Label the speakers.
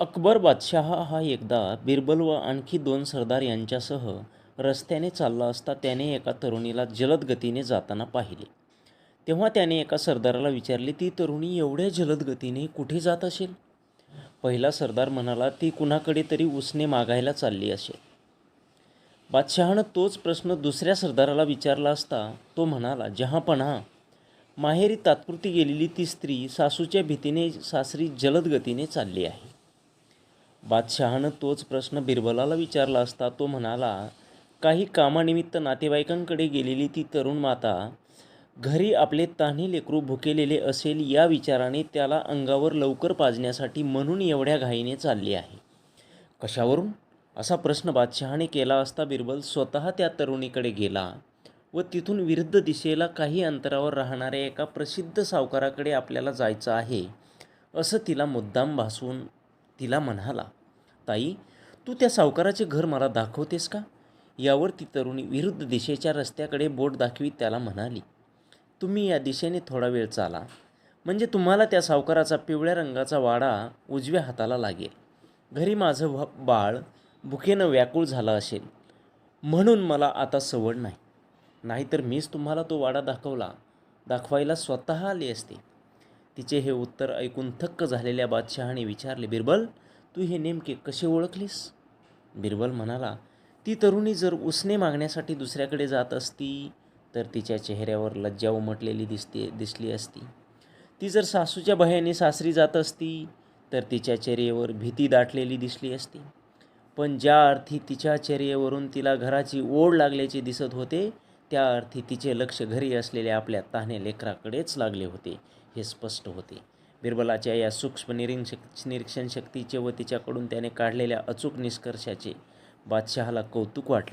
Speaker 1: अकबर बादशहा हा एकदा बिरबल व आणखी दोन सरदार यांच्यासह रस्त्याने चालला असता त्याने एका तरुणीला जलद गतीने जाताना पाहिले. तेव्हा त्याने एका सरदाराला विचारले ती तरुणी एवढ्या जलद गतीने कुठे जात असेल? पहिला सरदार म्हणाला ती कुणाकडे तरी उसने मागायला चालली असेल. बादशहानं तोच प्रश्न दुसऱ्या सरदाराला विचारला असता तो म्हणाला जहापणा माहेरी तात्पुरती गेलेली ती स्त्री सासूच्या भीतीने सासरी जलद गतीने चालली आहे. बादशहानं तोच प्रश्न बिरबलाला विचारला असता तो म्हणाला काही कामानिमित्त नातेवाईकांकडे गेलेली ती तरुण माता घरी आपले तान्हे लेकरू भुकेलेले असेल या विचाराने त्याला अंगावर लवकर पाजण्यासाठी म्हणून एवढ्या घाईने चालली आहे. कशावरून? असा प्रश्न बादशहाने केला असता बिरबल स्वतः त्या तरुणीकडे गेला व तिथून विरुद्ध दिशेला काही अंतरावर राहणाऱ्या एका प्रसिद्ध सावकाराकडे आपल्याला जायचं आहे असं तिला मुद्दाम भासवून तिला म्हणाला. ताई तू त्या सावकाराचे घर मला दाखवतेस का? यावर ती तरुणी विरुद्ध दिशेच्या रस्त्याकडे बोट दाखवीत त्याला म्हणाली. तुम्ही या दिशेने थोडा वेळ चाला. म्हणजे तुम्हाला त्या सावकाराचा पिवळ्या रंगाचा वाडा उजव्या हाताला लागेल. घरी माझं बाळ भुकेनं व्याकुळ झालं असेल. म्हणून मला आता सवड नाही. नाहीतर मीच तुम्हाला तो वाडा दाखवला दाखवायला स्वतः आले असते. तिचे हे उत्तर ऐकून थक्क झालेल्या बादशहाने विचारले बिरबल तू हे नेमके कसे ओळखलीस? बिरबल म्हणाला ती तरुणी जर उसने मागण्यासाठी दुसऱ्याकडे जात असती तर तिच्या चेहऱ्यावर लज्जा उमटलेली दिसते दिसली असती. ती जर सासूच्या भयाने सासरी जात असती तर तिच्या चेहऱ्यावर भीती दाटलेली दिसली असती. पण ज्या अर्थी तिच्या चेहऱ्यावरून तिला घराची ओढ लागल्याचे दिसत होते त्या अर्थी तिचे लक्ष घरी असलेल्या आपल्या तान्हे लेकराकडेच लागले होते हे स्पष्ट होते. बिरबलाच्या या सूक्ष्म निरीक्षक निरीक्षण शक्तीचे व तिच्याकडून त्याने काढलेल्या अचूक निष्कर्षाचे बादशहाला कौतुक वाटले.